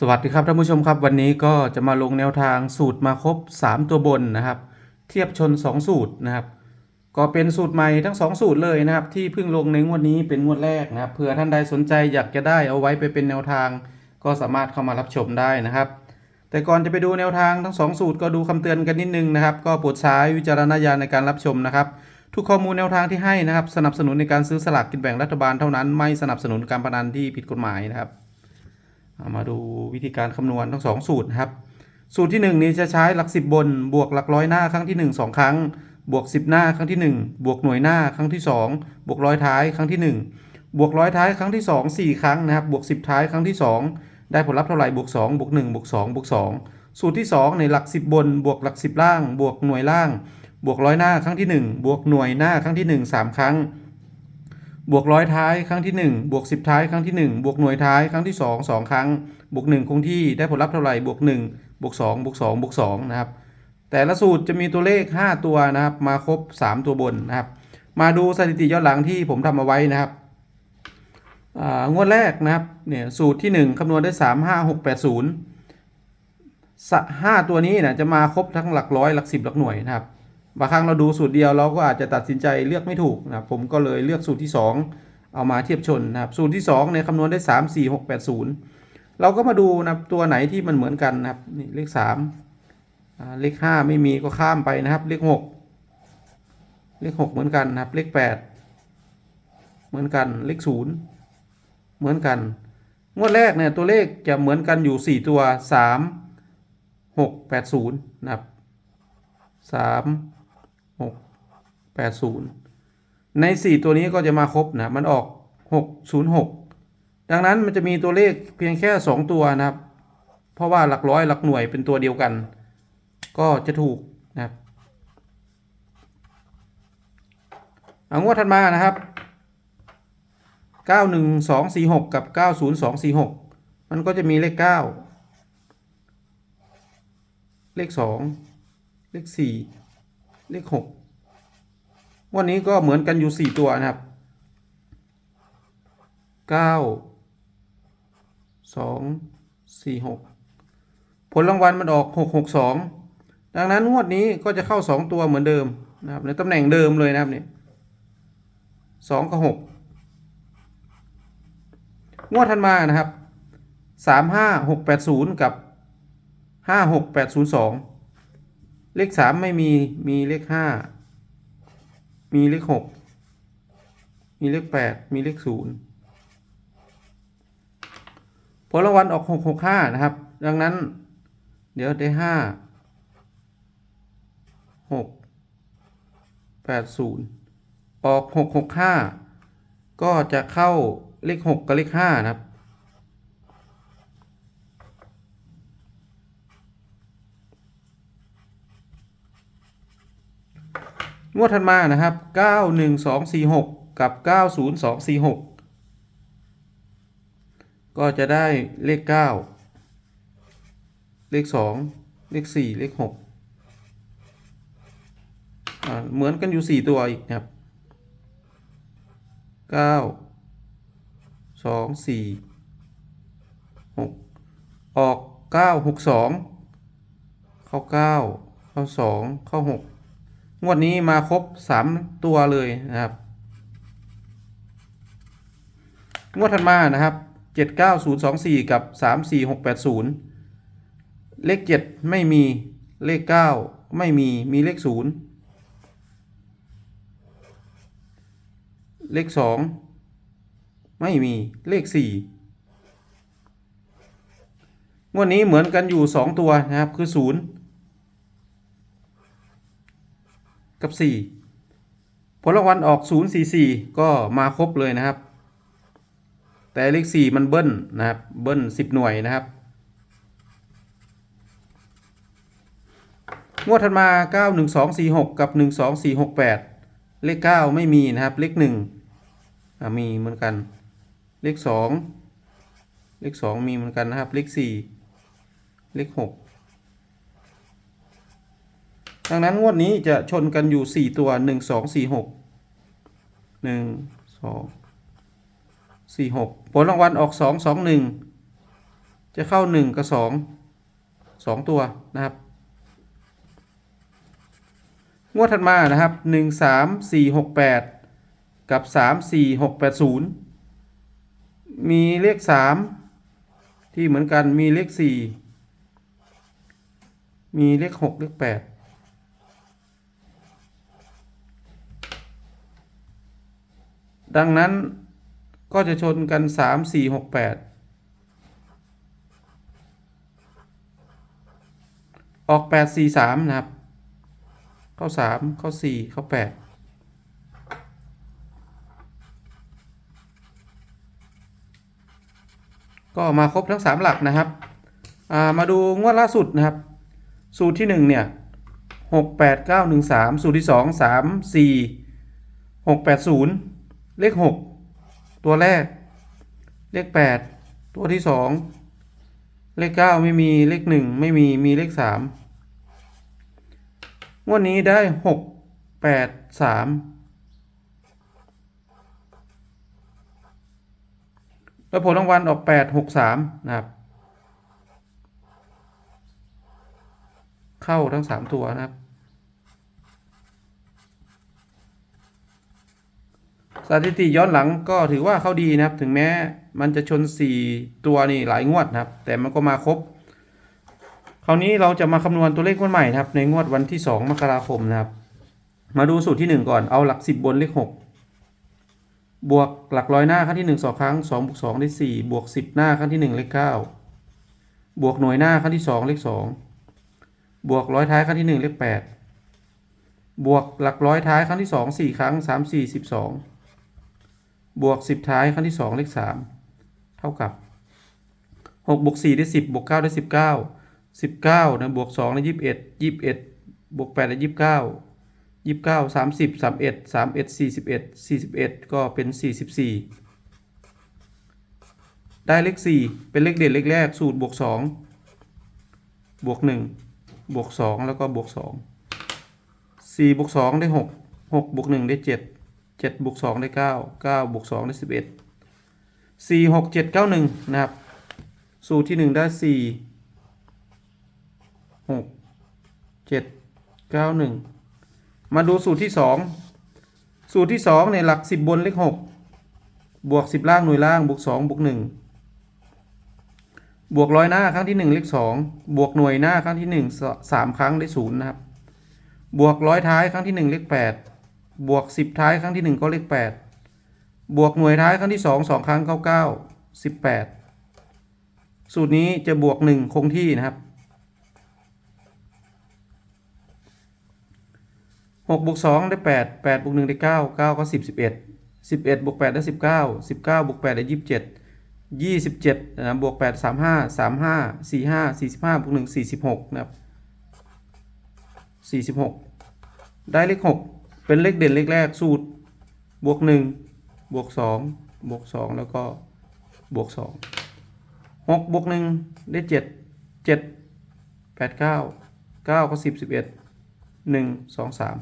สวัสดีครับท่านผู้ชมครับวันนี้ก็จะมาลงแนวทางสูตรมาครบ 3 ตัวบนนะครับ เทียบชน 2 สูตรนะครับ ก็เป็นสูตรใหม่ทั้ง 2 สูตรเลยนะครับ ที่เพิ่งลงในงวดนี้เป็นงวดแรกนะครับเผื่อท่านใดสนใจอยากจะได้เอาไว้ไปเป็นแนวทาง ก็สามารถเข้ามารับชมได้นะครับ แต่ก่อนจะไปดูแนวทางทั้ง 2 สูตรก็ดูคำเตือนกันนิดนึงนะครับ ก็โปรดใช้วิจารณญาณในการรับชมนะครับ ทุกข้อมูลแนวทางที่ให้นะครับ สนับสนุนในการซื้อสลากกินแบ่งรัฐบาลเท่านั้นไม่สนับสนุนการพนันที่ผิดกฎหมายนะครับามาดูวิธีการคำนวณทั้งสองสูตรนะครับ สูตรที่ 1 นี้จะใช้หลัก 10 บน บวกหลักร้อยหน้าครั้งที่ 1 2 ครั้ง บวก 10 หน้าครั้งที่ 1 บวกหน่วยหน้าครั้งที่ 2 บวกร้อยท้ายครั้งที่ 1 บวกร้อยท้ายครั้งที่ 2 4 ครั้งนะครับ บวก 10 ท้ายครั้งที่ 2 ได้ผลลัพธ์เท่าไหร่บวก2บวก1บวก2บวก2 สูตรที่ 2 ในหลัก 10 บน บวกหลัก 10 ล่าง บวกหน่วยล่าง บวกร้อยหน้าครั้งที่ 1 บวกหน่วยหน้าครั้งที่ 1 3 ครั้ง บวกร้อยท้ายครั้งที่ 1 บวก 10 ท้ายครั้งที่ 1 บวกหน่วยท้ายครั้งที่ 2 2 ครั้ง บวก 1 คงที่ได้ผลลัพธ์เท่าไหร่บวก 1 บวก 2 บวก 2 บวก 2 นะครับ แต่ละสูตรจะมีตัวเลข 5 ตัวนะครับ มาครบ 3 ตัวบนนะครับ มาดูสถิติย้อนหลังที่ผมทำเอาไว้นะครับงวดแรกนะครับเนี่ยสูตรที่ 1คำนวณได้ 3 5 6 8 0สะห้าตัวนี้นะจะมาครบทั้งหลักร้อยหลักสิบหลักหน่วยนะครับ บางครั้งเราดูสูตรเดียวเราก็อาจจะตัดสินใจเลือกไม่ถูกนะครับผมก็เลยเลือกสูตรที่ 2 เอามาเทียบชนนะครับสูตรที่2เนี่ยคำนวณได้ 3 4 6 8 0 เราก็มาดูนะครับตัวไหนที่มันเหมือนกันนะครับนี่เลข3เลข 5 ไม่มีก็ข้ามไปนะครับ เลข 6 เลข 6 เหมือนกันนะครับ เลข 8 เหมือนกันเลข 0 เหมือนกัน งวดแรกเนี่ยตัวเลขจะเหมือนกันอยู่ 4 ตัว 3 6 8 0 นะครับส 80 ใน 4 ตัวนี้ก็จะมาครบนะมันออก 606 ดังนั้นมันจะมีตัวเลขเพียงแค่ 2 ตัวนะครับ เพราะว่าหลักร้อยหลักหน่วยเป็นตัวเดียวกัน ก็จะถูกนะครับเอางวดถัดมานะครับ 91246 กับ 90246 มันก็จะมีเลข 9 เลข 2 เลข 4 เลข 6 วันนี้ก็เหมือนกันอยู่สี่ตัวนะครับเก้าสองสี่หกผลรางวัลมันออกหกหกสองดังนั้นงวดนี้ก็จะเข้าสองตัวเหมือนเดิมนะครับในตำแหน่งเดิมเลยนะครับเนี่ยสองกับหกงวดทันมานะครับสามห้าหกแปดศูนย์กับห้าหกแปดศูนย์สองเลขสามไม่มีมีเลขห้า มีเลขหกมีเลขแปดมีเลขศูนย์ผลรางวัลออกหกหกห้านะครับ ดังนั้น เดี๋ยวได้ห้าหกแปดศูนย์ออกหกหกห้าก็จะเข้าเลขหกกับเลขห้านะครับ งวดถัดมานะครับ 91246 กับ 90246 ก็จะได้เลข 9 เลข 2 เลข 4 เลข 6 เหมือนกันอยู่ 4 ตัวอีกนะครับ 9 2 4 6 ออก 9 6 2 เข้า 9 เข้า 2 เข้า 6 งวดนี้มาครบ3ตัวเลยนะครับ งวดถัดมานะครับ79024กับ34680เลข7ไม่มีเลข9ไม่มีมีเลข0เลข2ไม่มีเลข4งวดนี้เหมือนกันอยู่2ตัวนะครับคือ0 กับ 4 ผลรางวัลออก 0 4 4 ก็มาครบเลยนะครับ แต่เลข 4 มันเบิ้ลนะครับ เบิ้ล 10 หน่วยนะครับ งวดถัดมา 9 1 2 4 6 กับ 1 2 4 6 8 เลข 9 ไม่มีนะครับ เลข 1 มีเหมือนกัน เลข 2 เลข 2 มีเหมือนกันนะครับ เลข 4 เลข 6 ดังนั้นงวดนี้จะชนกันอยู่ 4 ตัว 1 2 4 6 1 2 4 6 ผลรางวัลออก 2 2 1 จะเข้า 1 กับ 2 2 ตัวนะครับ งวดถัดมานะครับ 1 3 4 6 8 กับ 3 4 6 8 0 มีเลข 3 ที่เหมือนกันมีเลข 4 มีเลข 6 เลข 8 ดังนั้นก็จะชนกัน 3 4 6 8 ออก 8 4 3 นะครับ เข้า 3 เข้า 4 เข้า 8ก็มาครบทั้ง 3 หลักนะครับามาดูงวดล่าสุดนะครับ สูตรที่ 1 เนี่ย 6 8 9 1 3 สูตรที่ 2 3 4 6 8 0 เลขหกตัวแรก เลขแปดตัวที่สองเลขเก้าไม่มีเลขหนึ่งไม่มีมีเลขสามงวดนี้ได้หกแปดสามแล้วผลรางวัลออกแปดหกสามนะครับ เข้าทั้งสามตัวนะครับ สถิติย้อนหลังก็ถือว่าเขาดีนะครับ ถึงแม้มันจะชนสี่ตัวนี่หลายงวดนะครับ แต่มันก็มาครบ คราวนี้เราจะมาคำนวณตัวเลขงวดใหม่นะครับ ในงวดวันที่ 2 มกราคมนะครับ มาดูสูตรที่ 1 ก่อนเอาหลัก 10 บนเลข 6 บวกหลักร้อยหน้าครั้งที่ 1 2 ครั้ง2บวก2ได้ 4 บวก 10 หน้าครั้งที่ 1 เลข 9 บวกหน่วยหน้าครั้งที่ 2 เลข 2 บวกร้อยท้ายครั้งที่ 1 เลข 8 บวกหลักร้อยท้ายครั้งที่ 2 4 ครั้ง 3 4 12 บวก 10 ท้ายครั้งที่ 2 เลข 3 เท่ากับ 6 บวก 4 ได้ 10 บวก 9 ได้ 19สิบเก้านะบวกสองได้ยี่สิบเอ็ดยี่สิบเอ็ดบวกแปดได้ยี่สิบเก้ายี่สิบเก้าสามสิบสามเอ็ดสามเอ็ดสี่สิบเอ็ดสี่สิบเอ็ดก็เป็นสี่สิบสี่ได้เลขสี่เป็นเลขเด่นเลขแรก สูตรบวกสองบวกหนึ่งบวกสองแล้วก็บวกสองสี่บวกสองได้หกหกบวกหนึ่งได้เจ็ดเจ็ดบวกสองได้เก้าเก้าบวกสองได้สิบเอ็ดสี่หกเจ็ดเก้าหนึ่งนะครับ สูตรที่หนึ่งได้สี่หกเจ็ดเก้าหนึ่งมาดูสูตรที่สองสูตรที่สองเนี่ยหลักสิบบนเลขหกบวกสิบล่างหน่วยล่างบวกสองบวกหนึ่งบวกร้อยหน้าครั้งที่หนึ่งเลขสองบวกหน่วยหน้าครั้งที่หนึ่งสามครั้งได้ศูนย์นะครับ บวกร้อยท้ายครั้งที่หนึ่งเลขแปด บวกสิบท้ายครั้งที่หนึ่งก็เลขแปดบวกหน่วยท้ายครั้งที่สองสองครั้งเก้าเก้าสิบแปดสูตรนี้จะบวกหนึ่งคงที่นะครับหกบวกสองได้แปดแปดบวกหนึ่งได้เก้าเก้าก็สิบสิบเอ็ดสิบเอ็ดบวกแปดได้สิบเก้าสิบเก้าบวกแปดได้ยี่สิบเจ็ดยี่สิบเจ็ดนะบวกแปดสามห้าสามห้าสี่ห้าสี่สิบห้าบวกหนึ่งสี่สิบหกนะครับสี่สิบหกได้เลขหก เป็นเลขเด่นเลขแรกสูตร บวกหนึ่งบวกสองบวกสองแล้วก็บวกสองหกบวกหนึ่งได้เจ็ดเจ็ดแปดเก้าเก้าก็สิบสิบเอ็ดหนึ่งสองสาม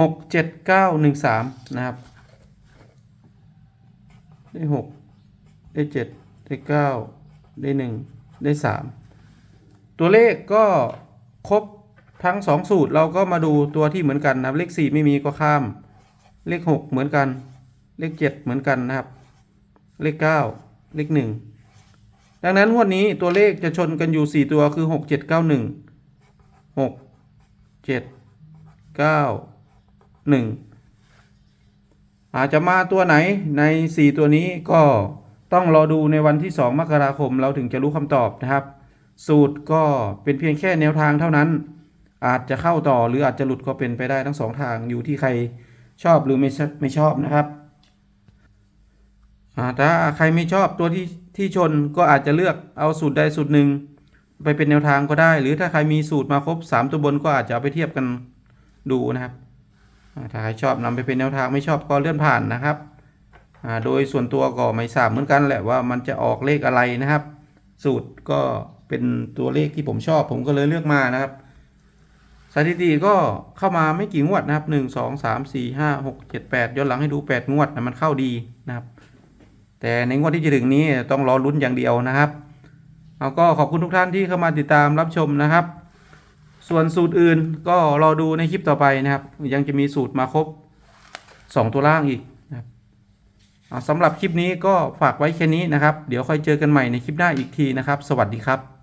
หกเจ็ดเก้าหนึ่งสามนะครับได้หกได้เจ็ดได้เก้าได้หนึ่งได้สามตัวเลขก็ครบ ทั้งสองสูตรเราก็มาดูตัวที่เหมือนกันนะครับ เลขสี่ไม่มีก็ข้าม เลขหกเหมือนกัน เลขเจ็ดเหมือนกันนะครับ เลขเก้าเลขหนึ่งดังนั้นงวดนี้ตัวเลขจะชนกันอยู่สี่ตัวคือหกเจ็ดเก้าหนึ่งหกเจ็ดเก้าหนึ่งอาจจะมาตัวไหนใน 4 ตัวนี้ก็ต้องรอดูในวันที่ 2 มกราคมเราถึงจะรู้คำตอบนะครับ สูตรก็เป็นเพียงแค่แนวทางเท่านั้น อาจจะเข้าต่อหรืออาจจะหลุดก็เป็นไปได้ทั้งสองทางอยู่ที่ใครชอบหรือไม่ชไม่ชอบนะครับอ่ถ้าใครไม่ชอบตัวที่ที่ชนก็อาจจะเลือกเอาสูตรใดสูตรหนึ่ง ไปเป็นแนวทางก็ได้ หรือถ้าใครมีสูตรมาครบ 3 ตัวบนก็อาจจะเอาไปเทียบกันดูนะครับถ้าใครชอบนำไปเป็นแนวทางไม่ชอบก็เลื่อนผ่านนะครับโดยส่วนตัวก็ไม่ทราบเหมือนกันแหละว่ามันจะออกเลขอะไรนะครับ สูตรก็เป็นตัวเลขที่ผมชอบ ผมก็เลยเลือกมานะครับ สถิติก็เข้ามาไม่กี่งวดนะครับหนึ่งสองสามสี่ห้าหกเจ็ดแปดย้อนหลังให้ดูแปดงวดนะมันเข้าดีนะครับ แต่ในงวดที่จะถึงนี้ต้องรอลุ้นอย่างเดียวนะครับเอาก็ขอบคุณทุกท่านที่เข้ามาติดตามรับชมนะครับ ส่วนสูตรอื่นก็รอดูในคลิปต่อไปนะครับ ยังจะมีสูตรมาครบ 2 ตัวล่างอีกนะครับสำหรับคลิปนี้ก็ฝากไว้แค่นี้นะครับ เดี๋ยวค่อยเจอกันใหม่ในคลิปหน้าอีกทีนะครับ สวัสดีครับ